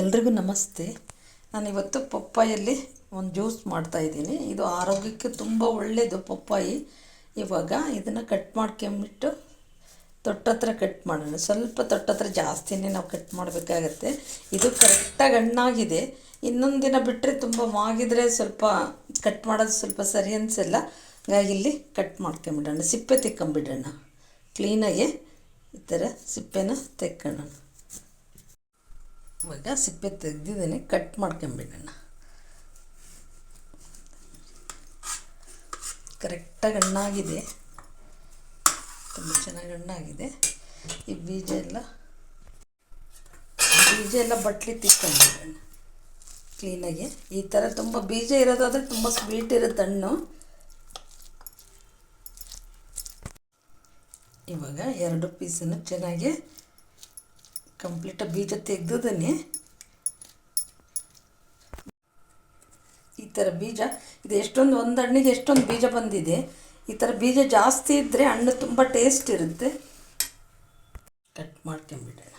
ಎಲ್ರಿಗೂ ನಮಸ್ತೆ. ನಾನು ಇವತ್ತು ಪಪ್ಪಾಯಲ್ಲಿ ಒಂದು ಜ್ಯೂಸ್ ಮಾಡ್ತಾಯಿದ್ದೀನಿ ಇದು ಆರೋಗ್ಯಕ್ಕೆ ತುಂಬ ಒಳ್ಳೆಯದು ಪಪ್ಪಾಯಿ. ಇವಾಗ ಇದನ್ನು ಕಟ್ ಮಾಡ್ಕೊಂಬಿಟ್ಟು ತೊಟ್ಟತ್ರ ಕಟ್ ಮಾಡೋಣ. ಸ್ವಲ್ಪ ತೊಟ್ಟತ್ರ ಜಾಸ್ತಿನೇ ನಾವು ಕಟ್ ಮಾಡಬೇಕಾಗತ್ತೆ. ಇದು ಕರೆಕ್ಟಾಗಿ ಹಣ್ಣಾಗಿದೆ. ಇನ್ನೊಂದು ದಿನ ಬಿಟ್ಟರೆ ತುಂಬ ಮಾಗಿದರೆ ಸ್ವಲ್ಪ ಕಟ್ ಮಾಡೋದು ಸ್ವಲ್ಪ ಸರಿ ಅನಿಸಲ್ಲ. ಹಾಗಾಗಿ ಇಲ್ಲಿ ಕಟ್ ಮಾಡ್ಕೊಂಬಿಡೋಣ. ಸಿಪ್ಪೆ ತೆಕ್ಕೊಂಬಿಡೋಣ. ಕ್ಲೀನಾಗಿ ಈ ಥರ ಸಿಪ್ಪೆನ ತೆಕ್ಕೊಳ್ಳೋಣ. ಇವಾಗ ಸಿಪ್ಪೆ ತೆಗೆದಿದ್ದೀನಿ ಕಟ್ ಮಾಡ್ಕೊಂಬಿಡೋಣ. ಕರೆಕ್ಟಾಗಿ ಹಣ್ಣಾಗಿದೆ. ತುಂಬ ಚೆನ್ನಾಗಿ ಹಣ್ಣಾಗಿದೆ. ಈ ಬೀಜ ಎಲ್ಲ ಬೀಜ ಎಲ್ಲ ಬಟ್ಲಿ ತಿಕ್ಕೊಂಬಿಡೋಣ. ಕ್ಲೀನಾಗಿ ಈ ಥರ ತುಂಬ ಬೀಜ ಇರೋದಾದರೆ ತುಂಬ ಸ್ವೀಟ್ ಇರುತ್ತೆ ಹಣ್ಣು. ಇವಾಗ ಎರಡು ಪೀಸನ್ನು ಚೆನ್ನಾಗಿ ಕಂಪ್ಲೀಟ ಬೀಜ ತೆಗೆದನೇ ಈ ಥರ ಬೀಜ, ಇದು ಎಷ್ಟೊಂದು, ಒಂದು ಹಣ್ಣಿಗೆ ಎಷ್ಟೊಂದು ಬೀಜ ಬಂದಿದೆ. ಈ ಥರ ಬೀಜ ಜಾಸ್ತಿ ಇದ್ದರೆ ಹಣ್ಣು ತುಂಬ ಟೇಸ್ಟ್ ಇರುತ್ತೆ. ಕಟ್ ಮಾಡ್ಕೊಂಬಿಡೋಣ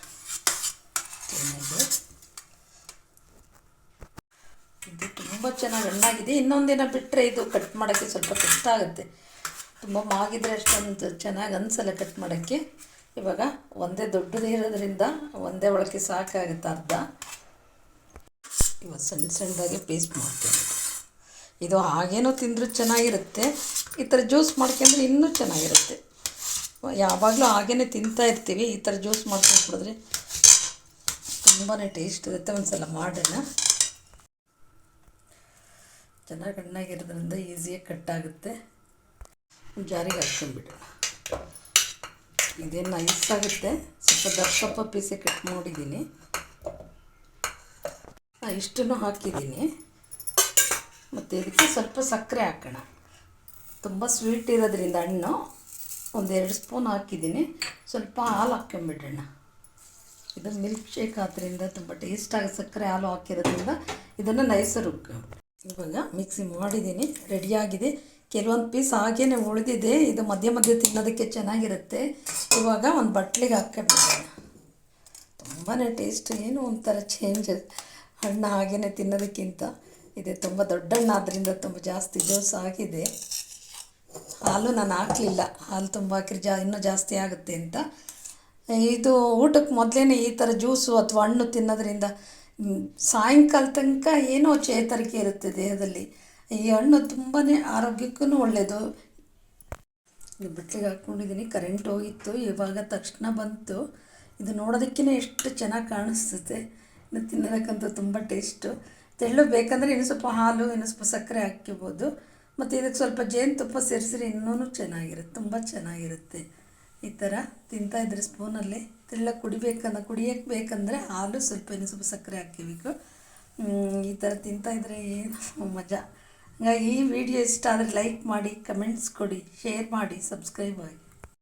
ಇದು ತುಂಬ ಚೆನ್ನಾಗಿ ಹಣ್ಣಾಗಿದೆ. ಇನ್ನೊಂದಿನ ಬಿಟ್ಟರೆ ಇದು ಕಟ್ ಮಾಡೋಕ್ಕೆ ಸ್ವಲ್ಪ ಕಷ್ಟ ಆಗುತ್ತೆ. ತುಂಬ ಮಾಗಿದ್ರೆ ಅಷ್ಟೊಂದು ಚೆನ್ನಾಗಿ ಅನಿಸಲ್ಲ ಕಟ್ ಮಾಡೋಕ್ಕೆ. ಇವಾಗ ಒಂದೇ ದೊಡ್ಡದು ಇರೋದ್ರಿಂದ ಒಂದೇ ಒಳಕ್ಕೆ ಸಾಕಾಗುತ್ತೆ ಅರ್ಧ. ಇವಾಗ ಸಣ್ಣ ಸಣ್ಣದಾಗಿ ಪೇಸ್ಟ್ ಮಾಡ್ತೀನಿ. ಇದು ಹಾಗೇನೋ ತಿಂದರೂ ಚೆನ್ನಾಗಿರುತ್ತೆ. ಈ ಥರ ಜ್ಯೂಸ್ ಮಾಡ್ಕೊಂಡ್ರೆ ಇನ್ನೂ ಚೆನ್ನಾಗಿರುತ್ತೆ. ಯಾವಾಗಲೂ ಹಾಗೇ ತಿಂತಾ ಇರ್ತೀವಿ, ಈ ಥರ ಜ್ಯೂಸ್ ಮಾಡ್ಕೊಂಡು ಕುಡಿದ್ರೆ ತುಂಬಾ ಟೇಸ್ಟ್ ಇರುತ್ತೆ. ಒಂದು ಸಲ ಮಾಡೋಣ. ಚೆನ್ನಾಗಿ ಹಣ್ಣಾಗಿರೋದ್ರಿಂದ ಈಸಿಯಾಗಿ ಕಟ್ಟಾಗುತ್ತೆ ಜಾರಿಗೆ ಹಾಕ್ಕೊಂಡ್ಬಿಡೋಣ. ಇದೇನು ನೈಸ್ ಆಗುತ್ತೆ ಸ್ವಲ್ಪ ದಪ್ಪಪ್ಪ ಪೀಸೆ ಕಟ್ ಮಾಡಿದ್ದೀನಿ. ಇಷ್ಟನ್ನು ಹಾಕಿದ್ದೀನಿ. ಮತ್ತು ಇದಕ್ಕೆ ಸ್ವಲ್ಪ ಸಕ್ಕರೆ ಹಾಕೋಣ. ತುಂಬ ಸ್ವೀಟ್ ಇರೋದ್ರಿಂದ ಹಣ್ಣು ಒಂದೆರಡು ಸ್ಪೂನ್ ಹಾಕಿದ್ದೀನಿ. ಸ್ವಲ್ಪ ಹಾಲು ಹಾಕ್ಕೊಂಬಿಡೋಣ ಇದು ಮಿಲ್ಕ್ ಶೇಕ್ ಆದ್ದರಿಂದ ತುಂಬ ಟೇಸ್ಟಾಗಿ ಸಕ್ಕರೆ ಹಾಲು ಹಾಕಿರೋದ್ರಿಂದ ಇದನ್ನು ನೈಸ್ ರುಬ್ಕೊಂಡು ಇವಾಗ ಮಿಕ್ಸಿ ಮಾಡಿದ್ದೀನಿ. ರೆಡಿಯಾಗಿದೆ ಕೆಲವೊಂದು ಪೀಸ್ ಹಾಗೇ ಉಳಿದಿದೆ. ಇದು ಮಧ್ಯ ಮಧ್ಯ ತಿನ್ನೋದಕ್ಕೆ ಚೆನ್ನಾಗಿರುತ್ತೆ. ಇವಾಗ ಒಂದು ಬಟ್ಲಿಗೆ ಹಾಕ್ಕೊಂಡ್ಬಿಡೋಣ ತುಂಬಾ ಟೇಸ್ಟ್ ಏನು ಒಂಥರ ಚೇಂಜ್ ಹಣ್ಣು ಹಾಗೇ ತಿನ್ನೋದಕ್ಕಿಂತ ಇದೆ. ತುಂಬ ದೊಡ್ಡ ಹಣ್ಣು ಆದ್ದರಿಂದ ತುಂಬ ಜಾಸ್ತಿ ಜ್ಯೂಸ್ ಆಗಿದೆ. ಹಾಲು ನಾನು ಹಾಕಲಿಲ್ಲ. ಹಾಲು ತುಂಬ ಹಾಕಿದ್ರೆ ಜಾ, ಇನ್ನೂ ಜಾಸ್ತಿ ಆಗುತ್ತೆ ಅಂತ. ಇದು ಊಟಕ್ಕೆ ಮೊದಲೇ ಈ ಥರ ಜ್ಯೂಸು ಅಥವಾ ಹಣ್ಣು ತಿನ್ನೋದ್ರಿಂದ ಸಾಯಂಕಾಲ ತನಕ ಏನೋ ಚೇತರಿಕೆ ಇರುತ್ತೆ ದೇಹದಲ್ಲಿ. ಈ ಹಣ್ಣು ತುಂಬಾ ಆರೋಗ್ಯಕ್ಕೂ ಒಳ್ಳೆಯದು ಬಿಟ್ಲಿಗೆ ಹಾಕ್ಕೊಂಡಿದ್ದೀನಿ ಕರೆಂಟ್ ಹೋಗಿತ್ತು. ಇವಾಗ ತಕ್ಷಣ ಬಂತು. ಇದು ನೋಡೋದಕ್ಕಿಂತ ಎಷ್ಟು ಚೆನ್ನಾಗಿ ಕಾಣಿಸ್ತದೆ. ಇನ್ನು ತಿನ್ನೋದಕ್ಕಂತೂ ತುಂಬ ಟೇಸ್ಟು ತೆಳ್ಳು ಬೇಕಂದರೆ ಇನ್ನು ಸ್ವಲ್ಪ ಹಾಲು, ಇನ್ನು ಸ್ವಲ್ಪ ಸಕ್ಕರೆ ಹಾಕ್ಕೋಬೋದು. ಮತ್ತು ಇದಕ್ಕೆ ಸ್ವಲ್ಪ ಜೇನುತುಪ್ಪ ಸೇರಿಸಿದ್ರೆ ಇನ್ನೂ ಚೆನ್ನಾಗಿರುತ್ತೆ. ತುಂಬ ಚೆನ್ನಾಗಿರುತ್ತೆ. ಈ ಥರ ತಿಂತಾಯಿದ್ರೆ ಸ್ಪೂನಲ್ಲಿ ತೆಳ್ಳ ಕುಡಿಬೇಕಂದ್ರೆ ಕುಡಿಯೋಕ್ಕೆ ಬೇಕಂದರೆ ಹಾಲು ಸ್ವಲ್ಪ ಇನ್ನು ಸ್ವಲ್ಪ ಸಕ್ಕರೆ ಹಾಕಿಬೇಕು ಈ ಥರ ತಿಂತಾಯಿದ್ರೆ ಏನು ಮಜಾ. ಹಾಗಾಗಿ ಈ ವಿಡಿಯೋ ಇಷ್ಟ ಆದರೆ ಲೈಕ್ ಮಾಡಿ ಕಮೆಂಟ್ಸ್ ಕೊಡಿ ಶೇರ್ ಮಾಡಿ ಸಬ್ಸ್ಕ್ರೈಬ್ ಆಗಿ.